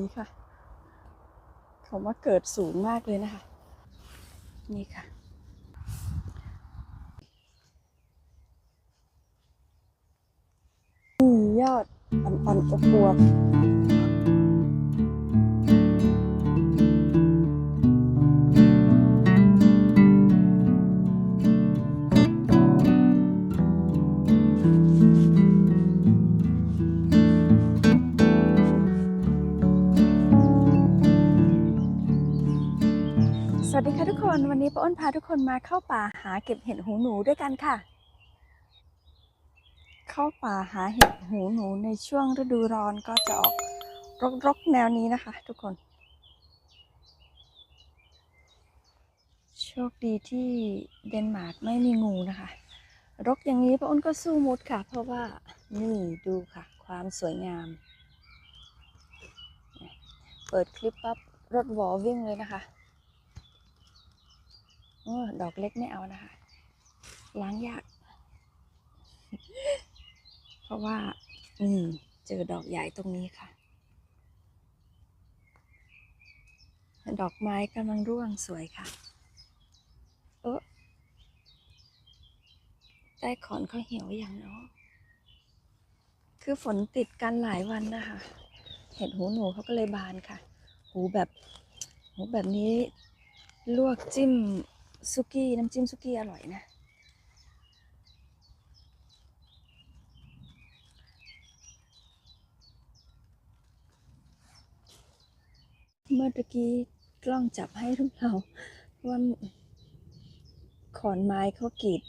นี้ค่ะ เขามาเกิดสูงมากเลยนะคะ นี่ค่ะนี่ยอดอ่อนๆอบอวบ วันนี้ป้าอ้นพาทุกคนมาเข้าป่าหาเก็บเห็ดหูหนูด้วยกันค่ะ เข้าป่าหาเห็ดหูหนูในช่วงฤดูร้อนก็จะออกรกๆแนวนี้นะคะ ทุกคน โชคดีที่เดนมาร์กไม่มีงูนะคะ รกอย่างนี้ป้าอ้นก็สู้มุดค่ะ เพราะว่านี่ดูค่ะ ความสวยงาม เปิดคลิปปั๊บรถวอวิ่งเลยนะคะ อ้ดอกเล็กไม่เอานะคะ ล้างยาก เพราะว่านี่เจอดอกใหญ่ตรงนี้ค่ะ ดอกไม้กำลังร่วงสวยค่ะ เออใต้ขอนเขาเหี่ยวอย่างเนาะคือฝนติดกันหลายวันนะคะ เห็ดหูหนูเขาก็เลยบานค่ะ หูแบบ หูแบบนี้ลวกจิ้ม ซุกี้น้ำจิ้มซุกี้อร่อยนะ เมื่อตะกี้กล้องจับให้ทุกเราว่าขอนไม้เขากรีด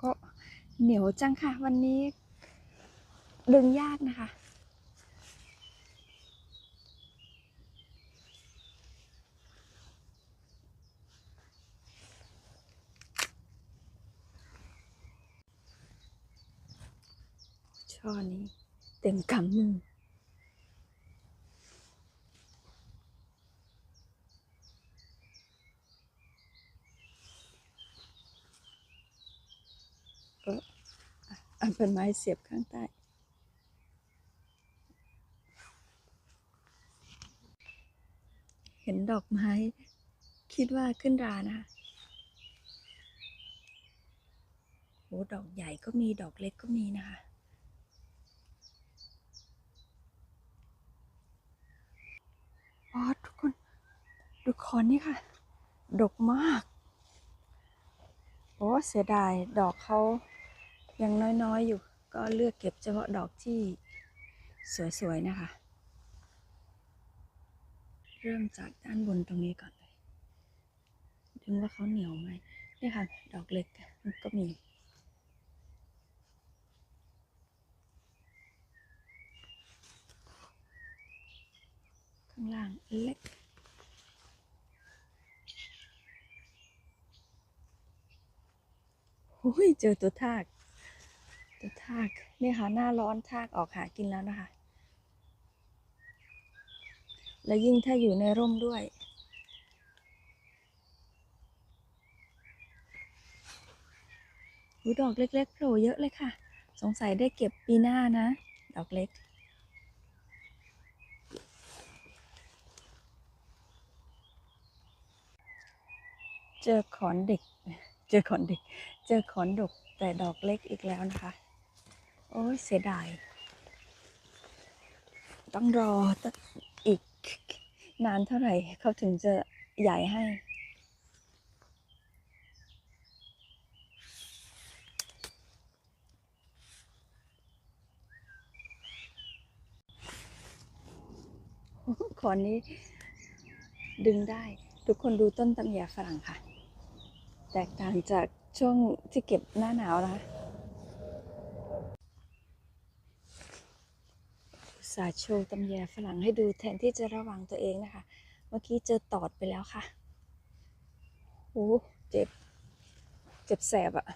ก็เหนียวจังค่ะ วันนี้ดึงยากนะคะ ช่อนี้ เต็มกำมือเอออะอันเป็นไม้เสียบข้างใต้ เห็นดอกไม้ คิดว่าขึ้นรานะคะโหดอกใหญ่ก็มีดอกเล็กก็มีนะคะ อ๋อทุกคน ดู คอนนี่ค่ะ ดกมาก โอ้เสียดายดอกเขายังน้อยๆอยู่ก็เลือกเก็บเฉพาะดอกที่สวยๆนะคะ เริ่มจากด้านบนตรงนี้ก่อนเลยดูว่าเขาเหนียวไหมนี่ค่ะ ดอกเล็กมันก็มี ข้างล่างเล็ก หุยเจอตัวทาก ตัวทากเนี่ยค่ะหน้าร้อนทากออกหากินแล้วนะคะ แล้วยิ่งถ้าอยู่ในร่มด้วยหูดอกเล็กๆโผล่เยอะเลยค่ะ สงสัยได้เก็บปีหน้านะ ดอกเล็กเจอขอนเด็ก เจอขอนเด็ก เจอขอนดกแต่ดอกเล็กอีกแล้วนะคะ โอ้ยเสียดาย ต้องรอตั้งอีกนานเท่าไหร่เขาถึงจะใหญ่ให้ ขอนนี้ดึงได้ ทุกคนดูต้นตำแยฝรั่งค่ะ แตกต่างจาก ช่วงที่เก็บหน้าหนาวนะคะสาโชว์ตำแยฝรั่งให้ดูแทนที่จะระวังตัวเองนะคะ เมื่อกี้เจอตอดไปแล้วค่ะโอ้เจ็บ เจ็บแสบอะ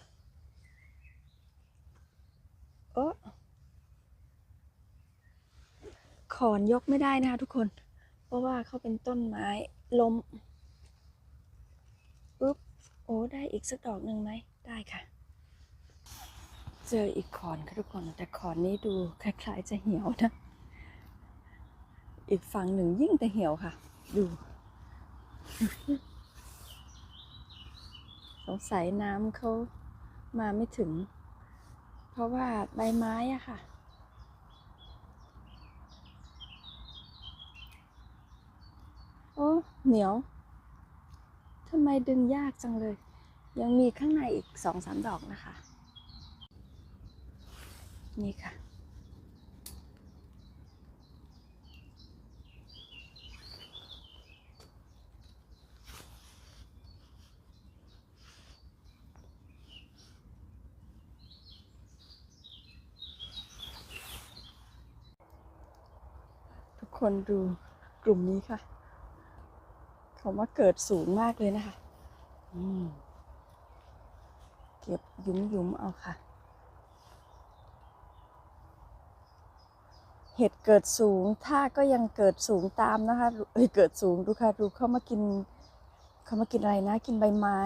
โอ้ขอนยกไม่ได้นะคะทุกคน เพราะว่าเขาเป็นต้นไม้ล้ม อ้ได้อีกสักดอกหนึ่งไหมได้ค่ะ เจออีกขอนค่ะทุกคนแต่ขอนนี้ดูคล้ายๆจะเหี่ยวนะ อีกฝั่งหนึ่งยิ่งแต่เหี่ยวค่ะ ดูสงสัยน้ำเขามาไม่ถึง เพราะว่าใบไม้อะค่ะ โอ้เหนียว ทำไมดึงยากจังเลย ยังมีข้างในอีกสองสามดอกนะคะ นี่ค่ะ ทุกคนดูกลุ่มนี้ค่ะ เขาว่าเกิดสูงมากเลยนะคะอืมเก็บยุ้มยุ้มๆเอาค่ะ เห็ดเกิดสูงถ้าก็ยังเกิดสูงตามนะคะเอ้ยเกิดสูงดูค่ะดูเขามากิน เขามากินอะไรนะ กินใบไม้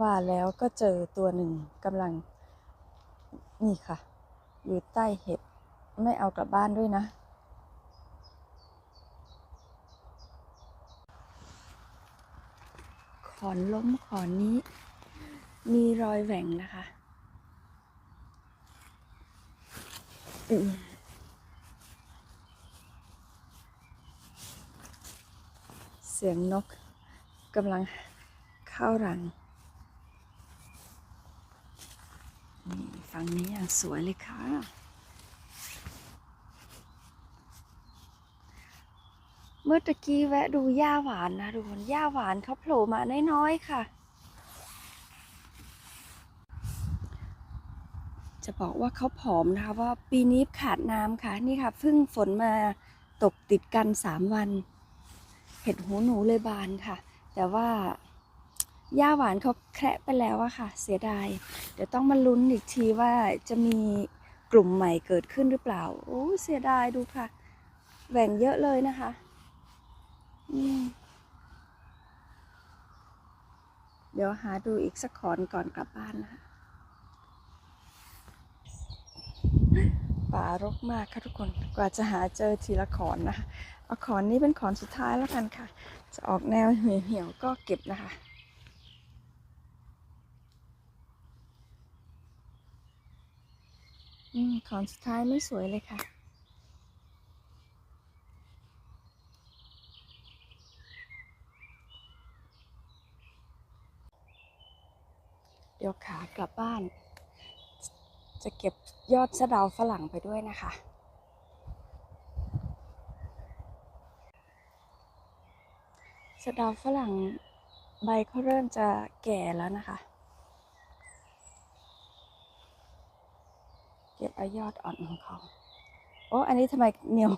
ว่าแล้วก็เจอตัวหนึ่งกำลัง นี่ค่ะ อยู่ใต้เห็ด ไม่เอากลับบ้านด้วยนะ อนล้มขอนนี้ มีรอยแหว่งนะคะเสียงนกกำลังเข้ารัง นี่ฝั่งนี้อย่างสวยเลยค่ะ เมื่อตะกี้แวะดูหญ้าหวานนะทุกคนหญ้าหวานเขาโผล่มาน้อยๆค่ะ จะบอกว่าเขาผอมนะคะว่าปีนี้ขาดน้ำค่ะ นี่ค่ะเพิ่งฝนมาตกติดกันสามวัน เห็ดหูหนูเลยบานค่ะ แต่ว่าหญ้าหวานเขาแคระไปแล้วอะค่ะ เสียดาย เดี๋ยวต้องมาลุ้นอีกทีว่าจะมีกลุ่มใหม่เกิดขึ้นหรือเปล่า โอ้เสียดายดูค่ะแหว่งเยอะเลยนะคะ เดี๋ยวหาดูอีกสักขอนก่อนกลับบ้านนะคะป่ารกมากค่ะทุกคน กว่าจะหาเจอทีละขอนนะคะเอาขอนนี้เป็นขอนสุดท้ายแล้วกันค่ะ จะออกแนวเหี่ยวๆก็เก็บนะคะอืมขอนสุดท้ายไม่สวยเลยค่ะ เดี๋ยวขา กลับบ้าน จะเก็บยอดสะเดาฝรั่งไปด้วยนะคะสะเดาฝรั่งใบเขาเริ่มจะแก่แล้วนะคะ เก็บเอายอดอ่อนของเขาโอ้อันนี้ทำไมเหนียว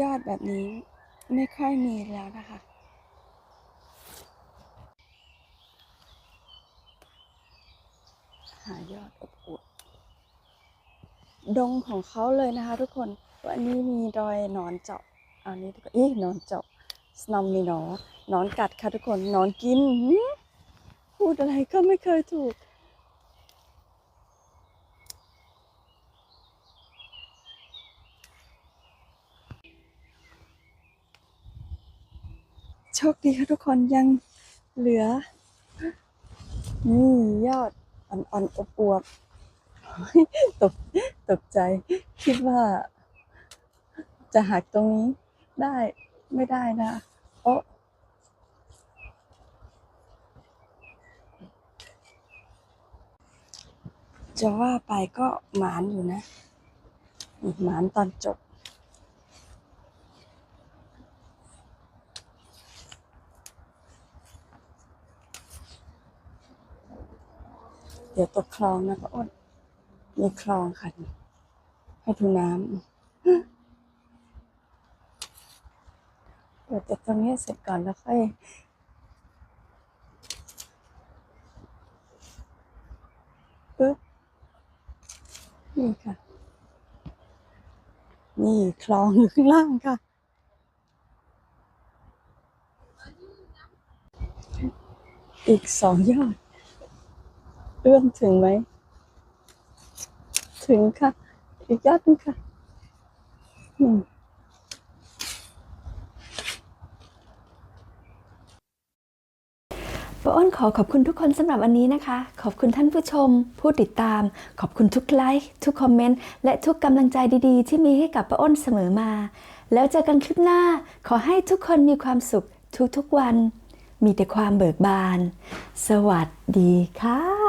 ยอดแบบนี้ไม่ค่อยมีแล้วนะคะ หายอดอบอวบดงของเขาเลยนะคะ ทุกคน วันนี้มีรอยนอนเจาะอันนี้ทุกคนอีหนอนเจาะสนอมมีหนอนหนอนกัดค่ะทุกคนนอนกิน พูดอะไรก็ไม่เคยถูก โชคดีค่ะทุกคนยังเหลือ นี่ยอดอ่อนๆอบอวบๆตกตกใจ คิดว่า จะหักตรงนี้ได้ไม่ได้นะโอ้จะว่าไปก็หมานอยู่นะ หมานตอนจบ เดี๋ยวตกคลองนะป้าอ้นมีคลองค่ะนี่ให้ดูน้ำเดี๋ยวจะตรงนี้เสร็จก่อนแล้วค่อยปึ๊บนี่ค่ะ นี่คลองอยู่ข้างล่างค่ะอีกสองยอด เอื้อมถึงไหม ถึงค่ะ อีกยอดนึงค่ะอืมป้าอ้นขอขอบคุณทุกคนสำหรับวันนี้นะคะ ขอบคุณท่านผู้ชม ผู้ติดตาม ขอบคุณทุกไลค์ทุกคอมเมนต์และทุกกำลังใจดีๆ ที่มีให้กับป้าอ้นเสมอมา แล้วเจอกันคลิปหน้า ขอให้ทุกคนมีความสุขทุกๆวัน มีแต่ความเบิกบาน สวัสดีค่ะ